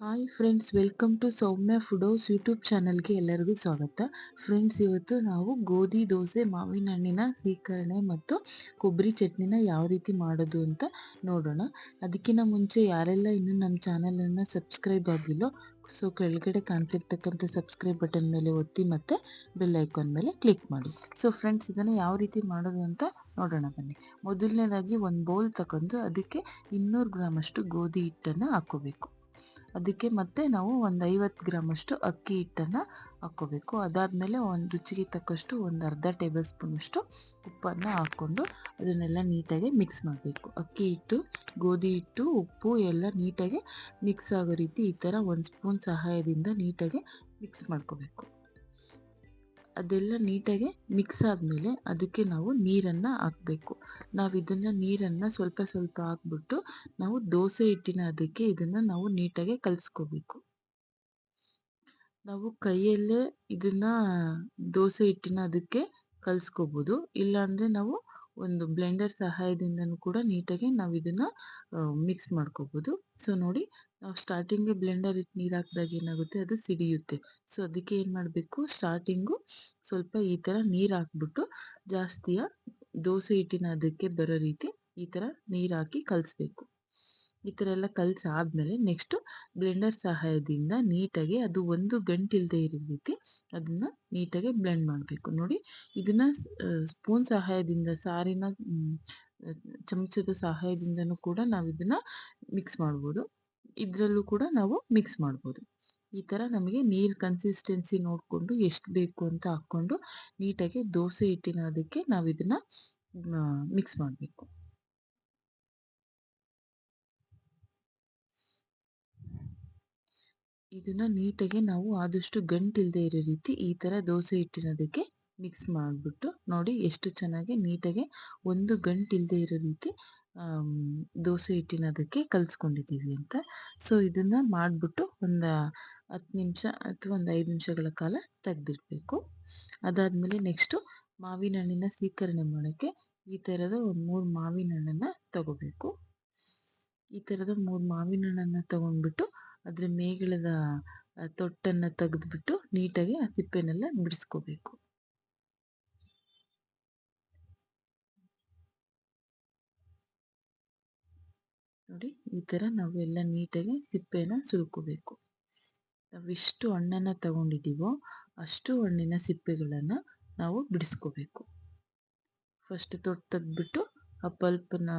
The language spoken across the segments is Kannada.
Hi friends welcome to Soumya foodos YouTube ಚಾನಲ್ಗೆ ಎಲ್ಲರಿಗೂ ಸ್ವಾಗತ. ಫ್ರೆಂಡ್ಸ್ ಇವತ್ತು ನಾವು ಗೋಧಿ, ದೋಸೆ, ಮಾವಿನ ಹಣ್ಣಿನ ಸ್ವೀಕರಣೆ ಮತ್ತು ಕೊಬ್ಬರಿ ಚಟ್ನಿನ ಯಾವ ರೀತಿ ಮಾಡೋದು ಅಂತ ನೋಡೋಣ. ಅದಕ್ಕಿಂತ ಮುಂಚೆ ಯಾರೆಲ್ಲ ಇನ್ನೂ ನಮ್ಮ ಚಾನಲನ್ನು ಸಬ್ಸ್ಕ್ರೈಬ್ ಆಗಿಲ್ಲೋ ಸೊ ಕೆಳಗಡೆ ಕಾಣ್ತಿರ್ತಕ್ಕಂಥ ಸಬ್ಸ್ಕ್ರೈಬ್ ಬಟನ್ ಮೇಲೆ ಒತ್ತಿ ಮತ್ತು ಬೆಲ್ ಐಕಾನ್ ಮೇಲೆ ಕ್ಲಿಕ್ ಮಾಡಿ. ಸೊ ಫ್ರೆಂಡ್ಸ್ ಇದನ್ನು ಯಾವ ರೀತಿ ಮಾಡೋದು ಅಂತ ನೋಡೋಣ ಬನ್ನಿ. ಮೊದಲನೇದಾಗಿ ಒಂದು ಬೌಲ್ ತಗೊಂಡು ಅದಕ್ಕೆ ಇನ್ನೂರು ಗ್ರಾಮಷ್ಟು ಗೋಧಿ ಹಿಟ್ಟನ್ನು ಹಾಕ್ಕೋಬೇಕು. ಅದಕ್ಕೆ ಮತ್ತೆ ನಾವು ಒಂದು ಐವತ್ತು ಗ್ರಾಮಷ್ಟು ಅಕ್ಕಿ ಹಿಟ್ಟನ್ನು ಹಾಕ್ಕೋಬೇಕು. ಅದಾದಮೇಲೆ ಒಂದು ರುಚಿಗೆ ತಕ್ಕಷ್ಟು ಒಂದು ಅರ್ಧ ಟೇಬಲ್ ಸ್ಪೂನಷ್ಟು ಉಪ್ಪನ್ನು ಹಾಕ್ಕೊಂಡು ಅದನ್ನೆಲ್ಲ ನೀಟಾಗಿ ಮಿಕ್ಸ್ ಮಾಡಬೇಕು. ಅಕ್ಕಿ ಹಿಟ್ಟು, ಗೋಧಿ ಹಿಟ್ಟು, ಉಪ್ಪು ಎಲ್ಲ ನೀಟಾಗಿ ಮಿಕ್ಸ್ ಆಗೋ ರೀತಿ ಈ ಥರ ಒಂದು ಸ್ಪೂನ್ ಸಹಾಯದಿಂದ ನೀಟಾಗಿ ಮಿಕ್ಸ್ ಮಾಡ್ಕೋಬೇಕು. ಅದೆಲ್ಲ ನೀಟಾಗಿ ಮಿಕ್ಸ್ ಆದಮೇಲೆ ಅದಕ್ಕೆ ನಾವು ನೀರನ್ನು ಹಾಕಬೇಕು. ನಾವು ಇದನ್ನು ನೀರನ್ನು ಸ್ವಲ್ಪ ಸ್ವಲ್ಪ ಹಾಕ್ಬಿಟ್ಟು ನಾವು ದೋಸೆ ಹಿಟ್ಟಿನ ಅದಕ್ಕೆ ಇದನ್ನು ನಾವು ನೀಟಾಗಿ ಕಲಿಸ್ಕೋಬೇಕು. ನಾವು ಕೈಯಲ್ಲೇ ಇದನ್ನು ದೋಸೆ ಹಿಟ್ಟಿನ ಅದಕ್ಕೆ ಕಲಿಸ್ಕೋಬೋದು. ಇಲ್ಲಾಂದರೆ ನಾವು ಒಂದು ಬ್ಲೆಂಡರ್ ಸಹಾಯದಿಂದನೂ ಕೂಡ ನೀಟಾಗಿ ನಾವು ಇದನ್ನು ಮಿಕ್ಸ್ ಮಾಡ್ಕೋಬೋದು. ಸೊ ನೋಡಿ, ನಾವು ಸ್ಟಾರ್ಟಿಂಗೇ ಬ್ಲೆಂಡರ್ ಇಟ್ಟು ನೀರು ಹಾಕಿದಾಗ ಏನಾಗುತ್ತೆ? ಅದು ಸಿಡಿಯುತ್ತೆ. ಸೊ ಅದಕ್ಕೆ ಏನು ಮಾಡಬೇಕು? ಸ್ಟಾರ್ಟಿಂಗು ಸ್ವಲ್ಪ ಈ ಥರ ನೀರು ಹಾಕ್ಬಿಟ್ಟು ಜಾಸ್ತಿಯ ದೋಸೆ ಹಿಟ್ಟಿನ ಅದಕ್ಕೆ ಬರೋ ರೀತಿ ಈ ಥರ ನೀರು ಹಾಕಿ ಕಲಿಸ್ಬೇಕು. ಈ ಥರ ಎಲ್ಲ ಕಲಸಿ ಆದಮೇಲೆ ನೆಕ್ಸ್ಟು ಬ್ಲೆಂಡರ್ ಸಹಾಯದಿಂದ ನೀಟಾಗಿ ಅದು ಒಂದು ಗಂಟಿಲ್ಲದೆ ಇರೋ ರೀತಿ ಅದನ್ನು ನೀಟಾಗಿ ಬ್ಲೆಂಡ್ ಮಾಡಬೇಕು. ನೋಡಿ, ಇದನ್ನು ಸ್ಪೂನ್ ಸಹಾಯದಿಂದ ಸಾರಿನ ಚಮಚದ ಸಹಾಯದಿಂದನೂ ಕೂಡ ನಾವು ಇದನ್ನು ಮಿಕ್ಸ್ ಮಾಡ್ಬೋದು. ಇದರಲ್ಲೂ ಕೂಡ ನಾವು ಮಿಕ್ಸ್ ಮಾಡ್ಬೋದು. ಈ ಥರ ನಮಗೆ ನೀರು ಕನ್ಸಿಸ್ಟೆನ್ಸಿ ನೋಡಿಕೊಂಡು ಎಷ್ಟು ಬೇಕು ಅಂತ ಹಾಕ್ಕೊಂಡು ನೀಟಾಗಿ ದೋಸೆ ಹಿಟ್ಟಿನ ಅದಕ್ಕೆ ನಾವು ಇದನ್ನು ಮಿಕ್ಸ್ ಮಾಡಬೇಕು. ಇದನ್ನು ನೀಟಾಗಿ ನಾವು ಆದಷ್ಟು ಗಂಟಿಲ್ಲದೆ ಇರೋ ರೀತಿ ಈ ಥರ ದೋಸೆ ಹಿಟ್ಟಿನದಕ್ಕೆ ಮಿಕ್ಸ್ ಮಾಡಿಬಿಟ್ಟು ನೋಡಿ ಎಷ್ಟು ಚೆನ್ನಾಗಿ ನೀಟಾಗಿ ಒಂದು ಗಂಟಿಲ್ಲದೆ ಇರೋ ರೀತಿ ದೋಸೆ ಹಿಟ್ಟಿನ ಅದಕ್ಕೆ ಕಲಿಸ್ಕೊಂಡಿದ್ದೀವಿ ಅಂತ. ಸೊ ಇದನ್ನು ಮಾಡಿಬಿಟ್ಟು ಒಂದು ಹತ್ತು ನಿಮಿಷ ಅಥವಾ ಒಂದು ಐದು ನಿಮಿಷಗಳ ಕಾಲ ತೆಗೆದಿಡಬೇಕು. ಅದಾದಮೇಲೆ ನೆಕ್ಸ್ಟು ಮಾವಿನ ಹಣ್ಣಿನ ಸೀಕರಣೆ ಮಾಡೋಕ್ಕೆ ಈ ಥರದ ಒಂದು ಮೂರು ಮಾವಿನ ಹಣ್ಣನ್ನು ತಗೋಬೇಕು. ಈ ಥರದ ಮೂರು ಮಾವಿನ ಹಣ್ಣನ್ನು ತೊಗೊಂಡ್ಬಿಟ್ಟು ಅದರ ಮೇಗಳದ ತೊಟ್ಟನ್ನು ತೆಗೆದ್ಬಿಟ್ಟು ನೀಟಾಗಿ ಆ ಸಿಪ್ಪೆನೆಲ್ಲ ಬಿಡಿಸ್ಕೋಬೇಕು ನೋಡಿ, ಈ ಥರ ನಾವೆಲ್ಲ ನೀಟಾಗಿ ಸಿಪ್ಪೆನ ಸುಲ್ಕೋಬೇಕು. ನಾವೆಷ್ಟು ಹಣ್ಣನ್ನು ತಗೊಂಡಿದ್ದೀವೋ ಅಷ್ಟು ಹಣ್ಣಿನ ಸಿಪ್ಪೆಗಳನ್ನು ನಾವು ಬಿಡಿಸ್ಕೋಬೇಕು. ಫಸ್ಟ್ ತೊಟ್ಟು ತೆಗೆದ್ಬಿಟ್ಟು, ಆ ಪಲ್ಪನ್ನ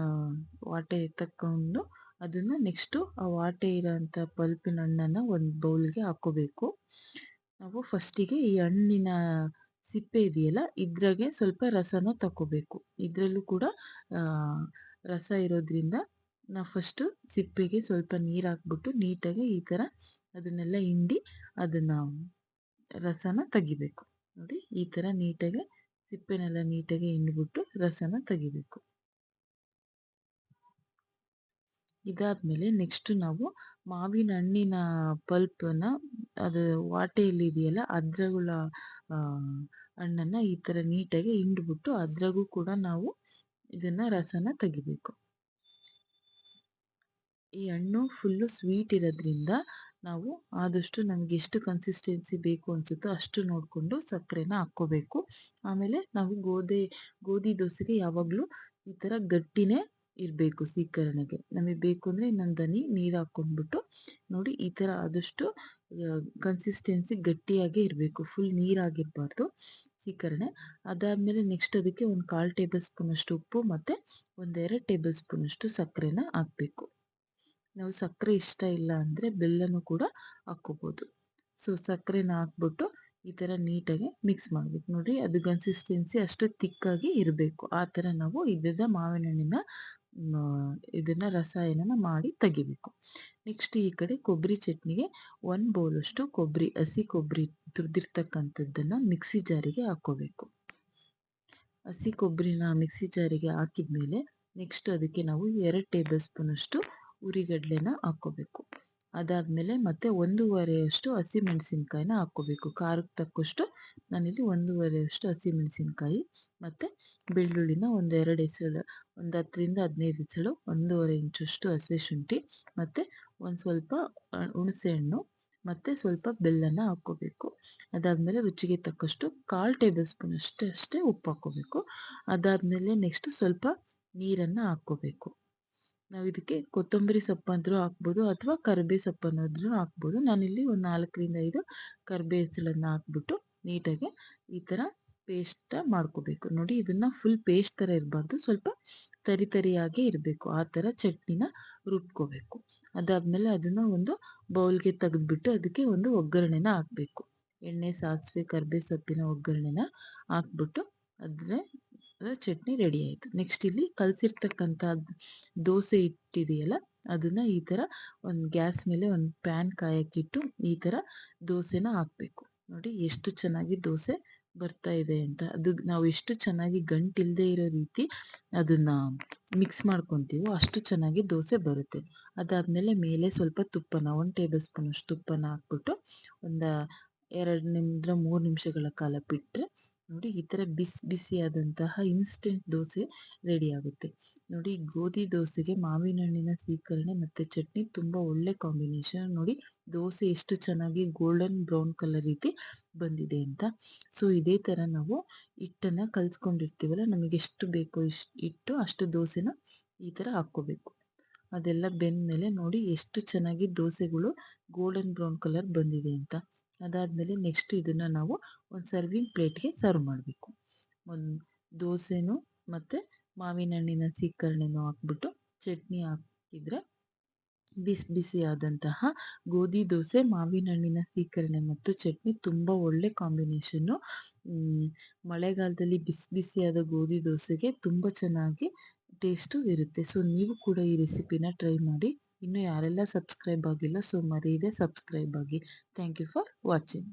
ವಾಟೆ ತಕ್ಕೊಂಡು, ಅದನ್ನು ನೆಕ್ಸ್ಟು ಆ ವಾಟೆ ಇರೋಂಥ ಪಲ್ಪಿನ ಹಣ್ಣನ್ನು ಒಂದು ಬೌಲ್ಗೆ ಹಾಕೋಬೇಕು ನಾವು ಫಸ್ಟಿಗೆ ಈ ಹಣ್ಣಿನ ಸಿಪ್ಪೆ ಇದೆಯಲ್ಲ, ಇದ್ರಾಗೆ ಸ್ವಲ್ಪ ರಸನ ತಗೋಬೇಕು ಇದರಲ್ಲೂ ಕೂಡ ರಸ ಇರೋದ್ರಿಂದ ನಾವು ಫಸ್ಟು ಸಿಪ್ಪಿಗೆ ಸ್ವಲ್ಪ ನೀರು ಹಾಕ್ಬಿಟ್ಟು ನೀಟಾಗಿ ಈ ಥರ ಅದನ್ನೆಲ್ಲ ಹಿಂಡಿ ಅದನ್ನು ರಸನ ತೆಗಿಬೇಕು. ನೋಡಿ, ಈ ಥರ ನೀಟಾಗಿ ಸಿಪ್ಪೆನೆಲ್ಲ ನೀಟಾಗಿ ಹಿಂಡ್ಬಿಟ್ಟು ರಸನ ತೆಗಿಬೇಕು. ಇದಾದಮೇಲೆ ನೆಕ್ಸ್ಟ್ ನಾವು ಮಾವಿನ ಹಣ್ಣಿನ ಪಲ್ಪನ್ನು ಅದು ವಾಟೆಯಲ್ಲಿದೆಯಲ್ಲ ಅದ್ರಗಳ ಹಣ್ಣನ್ನು ಈ ಥರ ನೀಟಾಗಿ ಹಿಂಡ್ಬಿಟ್ಟು ಅದ್ರಗೂ ಕೂಡ ನಾವು ಇದನ್ನು ರಸನ ತೆಗಿಬೇಕು. ಈ ಹಣ್ಣು ಫುಲ್ಲು ಸ್ವೀಟ್ ಇರೋದ್ರಿಂದ ನಾವು ಆದಷ್ಟು ನಮಗೆ ಎಷ್ಟು ಕನ್ಸಿಸ್ಟೆನ್ಸಿ ಬೇಕು ಅನಿಸುತ್ತೋ ಅಷ್ಟು ನೋಡಿಕೊಂಡು ಸಕ್ಕರೆನ ಹಾಕ್ಕೋಬೇಕು. ಆಮೇಲೆ ನಾವು ಗೋಧಿ ಗೋಧಿ ದೋಸೆಗೆ ಯಾವಾಗಲೂ ಈ ಥರ ಗಟ್ಟಿನೇ ಇರಬೇಕು ಸೀಕರಣೆಗೆ ನಮಗೆ ಬೇಕು ಅಂದರೆ ಇನ್ನೊಂದು ದನಿ ನೀರು ಹಾಕ್ಕೊಂಡ್ಬಿಟ್ಟು ನೋಡಿ ಈ ಥರ ಆದಷ್ಟು ಕನ್ಸಿಸ್ಟೆನ್ಸಿ ಗಟ್ಟಿಯಾಗೇ ಇರಬೇಕು. ಫುಲ್ ನೀರಾಗಿರಬಾರ್ದು ಸೀಕರಣೆ ಅದಾದಮೇಲೆ ನೆಕ್ಸ್ಟ್ ಅದಕ್ಕೆ ಒಂದು ಕಾಲು ಟೇಬಲ್ ಸ್ಪೂನಷ್ಟು ಉಪ್ಪು ಮತ್ತು ಒಂದೆರಡು ಟೇಬಲ್ ಸ್ಪೂನಷ್ಟು ಸಕ್ಕರೆನ ಹಾಕಬೇಕು. ನಾವು ಸಕ್ಕರೆ ಇಷ್ಟ ಇಲ್ಲ ಅಂದರೆ ಬೆಲ್ಲನೂ ಕೂಡ ಹಾಕ್ಕೋಬೋದು. ಸೊ, ಸಕ್ಕರೆನ ಹಾಕ್ಬಿಟ್ಟು ಈ ಥರ ನೀಟಾಗಿ ಮಿಕ್ಸ್ ಮಾಡಬೇಕು. ನೋಡಿ ಅದು ಕನ್ಸಿಸ್ಟೆನ್ಸಿ ಅಷ್ಟು ತಿಕ್ಕಾಗಿ ಇರಬೇಕು. ಆ ಥರ ನಾವು ಇದ್ದ ಮಾವಿನ ಹಣ್ಣಿನ ಇದನ್ನು ರಸಾಯನನ ಮಾಡಿ ತೆಗಿಬೇಕು. ನೆಕ್ಸ್ಟ್ ಈ ಕಡೆ ಕೊಬ್ಬರಿ ಚಟ್ನಿಗೆ ಒಂದು ಬೌಲಷ್ಟು ಕೊಬ್ಬರಿ, ಹಸಿ ಕೊಬ್ಬರಿ ತುರಿದಿರ್ತಕ್ಕಂಥದ್ದನ್ನು ಮಿಕ್ಸಿ ಜಾರಿಗೆ ಹಾಕ್ಕೋಬೇಕು. ಹಸಿ ಕೊಬ್ಬರಿನ ಮಿಕ್ಸಿ ಜಾರಿಗೆ ಹಾಕಿದ ಮೇಲೆ ನೆಕ್ಸ್ಟ್ ಅದಕ್ಕೆ ನಾವು ಎರಡು ಟೇಬಲ್ ಸ್ಪೂನಷ್ಟು ಉರಿಗಡಲೆನ ಹಾಕ್ಕೋಬೇಕು. ಅದಾದಮೇಲೆ ಮತ್ತೆ ಒಂದೂವರೆಯಷ್ಟು ಹಸಿಮೆಣಸಿನ್ಕಾಯಿನ ಹಾಕ್ಕೋಬೇಕು. ಖಾರಕ್ಕೆ ತಕ್ಕಷ್ಟು ನಾನಿಲ್ಲಿ ಒಂದೂವರೆಯಷ್ಟು ಹಸಿಮೆಣಸಿನ್ಕಾಯಿ ಮತ್ತು ಬೆಳ್ಳುಳ್ಳಿನ ಒಂದು ಎರಡು ಎಸಳು ಒಂದು ಹತ್ತರಿಂದ ಹದಿನೈದು ಎಸಳು, ಒಂದೂವರೆ ಇಂಚಷ್ಟು ಹಸಿ ಶುಂಠಿ ಮತ್ತು ಒಂದು ಸ್ವಲ್ಪ ಹುಣಸೆಹಣ್ಣು ಮತ್ತು ಸ್ವಲ್ಪ ಬೆಲ್ಲನ ಹಾಕ್ಕೋಬೇಕು. ಅದಾದಮೇಲೆ ರುಚಿಗೆ ತಕ್ಕಷ್ಟು ಕಾಲು ಟೇಬಲ್ ಸ್ಪೂನ್ ಅಷ್ಟೇ ಅಷ್ಟೇ ಉಪ್ಪು ಹಾಕ್ಕೋಬೇಕು. ಅದಾದಮೇಲೆ ನೆಕ್ಸ್ಟ್ ಸ್ವಲ್ಪ ನೀರನ್ನು ಹಾಕ್ಕೋಬೇಕು. ನಾವು ಇದಕ್ಕೆ ಕೊತ್ತಂಬರಿ ಸೊಪ್ಪಂದ್ರೂ ಹಾಕ್ಬೋದು ಅಥವಾ ಕರಿಬೇ ಸೊಪ್ಪನ್ನಾದ್ರೂ ಹಾಕ್ಬೋದು. ನಾನಿಲ್ಲಿ ಒಂದು ನಾಲ್ಕರಿಂದ ಐದು ಕರಿಬೇ ಹೆಸಳನ್ನು ಹಾಕ್ಬಿಟ್ಟು ನೀಟಾಗಿ ಈ ಥರ ಪೇಸ್ಟ್ ಮಾಡ್ಕೋಬೇಕು. ನೋಡಿ ಇದನ್ನು ಫುಲ್ ಪೇಸ್ಟ್ ಥರ ಇರಬಾರ್ದು. ಸ್ವಲ್ಪ ತರಿ ತರಿಯಾಗಿ ಇರಬೇಕು. ಆ ಥರ ಚಟ್ನಿನ ರುಬ್ಕೋಬೇಕು. ಅದಾದಮೇಲೆ ಅದನ್ನು ಒಂದು ಬೌಲ್ಗೆ ತೆಗೆದುಬಿಟ್ಟು ಅದಕ್ಕೆ ಒಂದು ಒಗ್ಗರಣೆನ ಹಾಕಬೇಕು. ಎಣ್ಣೆ, ಸಾಸಿವೆ, ಕರಿಬೇ ಸೊಪ್ಪಿನ ಒಗ್ಗರಣೆನ ಹಾಕ್ಬಿಟ್ಟು ಆದರೆ ಚಟ್ನಿ ರೆಡಿ ಆಯಿತು. ನೆಕ್ಸ್ಟ್ ಇಲ್ಲಿ ಕಲಸಿರ್ತಕ್ಕಂಥ ದೋಸೆ ಇಟ್ಟಿದೆಯಲ್ಲ, ಅದನ್ನು ಈ ಥರ ಒಂದು ಗ್ಯಾಸ್ ಮೇಲೆ ಒಂದು ಪ್ಯಾನ್ ಕಾಯಕ್ಕಿಟ್ಟು ಈ ಥರ ದೋಸೆನ ಹಾಕಬೇಕು. ನೋಡಿ ಎಷ್ಟು ಚೆನ್ನಾಗಿ ದೋಸೆ ಬರ್ತಾ ಇದೆ ಅಂತ. ಅದು ನಾವು ಎಷ್ಟು ಚೆನ್ನಾಗಿ ಗಂಟಿಲ್ಲದೆ ಇರೋ ರೀತಿ ಅದನ್ನು ಮಿಕ್ಸ್ ಮಾಡ್ಕೊತೀವೋ ಅಷ್ಟು ಚೆನ್ನಾಗಿ ದೋಸೆ ಬರುತ್ತೆ. ಅದಾದಮೇಲೆ ಮೇಲೆ ಸ್ವಲ್ಪ ತುಪ್ಪನ, ಒಂದು ಟೇಬಲ್ ಸ್ಪೂನಷ್ಟು ತುಪ್ಪನ ಹಾಕ್ಬಿಟ್ಟು ಒಂದು ಎರಡು ನಿಮಿಷ ಮೂರು ನಿಮಿಷಗಳ ಕಾಲ ಬಿಟ್ಟರೆ ನೋಡಿ ಈ ಥರ ಬಿಸಿ ಬಿಸಿಯಾದಂತಹ ಇನ್ಸ್ಟೆಂಟ್ ದೋಸೆ ರೆಡಿ ಆಗುತ್ತೆ. ನೋಡಿ ಗೋಧಿ ದೋಸೆಗೆ ಮಾವಿನ ಹಣ್ಣಿನ ಸೀಕರಣೆ ಮತ್ತು ಚಟ್ನಿ ತುಂಬ ಒಳ್ಳೆ ಕಾಂಬಿನೇಷನ್ ನೋಡಿ ದೋಸೆ ಎಷ್ಟು ಚೆನ್ನಾಗಿ ಗೋಲ್ಡನ್ ಬ್ರೌನ್ ಕಲರ್ ರೀತಿ ಬಂದಿದೆ ಅಂತ. ಸೊ ಇದೇ ಥರ ನಾವು ಹಿಟ್ಟನ್ನು ಕಲಿಸ್ಕೊಂಡಿರ್ತೀವಲ್ಲ ನಮಗೆ ಎಷ್ಟು ಬೇಕೋ ಇಷ್ಟು ಇಟ್ಟು ಅಷ್ಟು ದೋಸೆನ ಈ ಥರ ಹಾಕ್ಕೋಬೇಕು. ಅದೆಲ್ಲ ಬೆಂದ ಮೇಲೆ ನೋಡಿ ಎಷ್ಟು ಚೆನ್ನಾಗಿ ದೋಸೆಗಳು ಗೋಲ್ಡನ್ ಬ್ರೌನ್ ಕಲರ್ ಬಂದಿದೆ ಅಂತ. ಅದಾದಮೇಲೆ ನೆಕ್ಸ್ಟ್ ಇದನ್ನು ನಾವು ಒಂದು ಸರ್ವಿಂಗ್ ಪ್ಲೇಟ್ಗೆ ಸರ್ವ್ ಮಾಡಬೇಕು. ಒಂದು ದೋಸೆನೂ ಮತ್ತು ಮಾವಿನ ಹಣ್ಣಿನ ಸೀಕರಣೆನೂ ಹಾಕ್ಬಿಟ್ಟು ಚಟ್ನಿ ಹಾಕಿದರೆ ಬಿಸಿ ಬಿಸಿಯಾದಂತಹ ಗೋಧಿ ದೋಸೆ, ಮಾವಿನ ಹಣ್ಣಿನ ಸೀಕರಣೆ ಮತ್ತು ಚಟ್ನಿ ತುಂಬ ಒಳ್ಳೆ ಕಾಂಬಿನೇಷನ್ನು ಮಳೆಗಾಲದಲ್ಲಿ ಬಿಸಿ ಬಿಸಿಯಾದ ಗೋಧಿ ದೋಸೆಗೆ ತುಂಬ ಚೆನ್ನಾಗಿ ಟೇಸ್ಟು ಇರುತ್ತೆ. ಸೊ ನೀವು ಕೂಡ ಈ ರೆಸಿಪಿನ ಟ್ರೈ ಮಾಡಿ. ಇನ್ನು ಯಾರೆಲ್ಲ ಸಬ್ಸ್ಕ್ರೈಬ್ ಆಗಿಲ್ಲ ಸೊ ಮರೀದೆ ಸಬ್ಸ್ಕ್ರೈಬ್ ಆಗಿ. Thank you for watching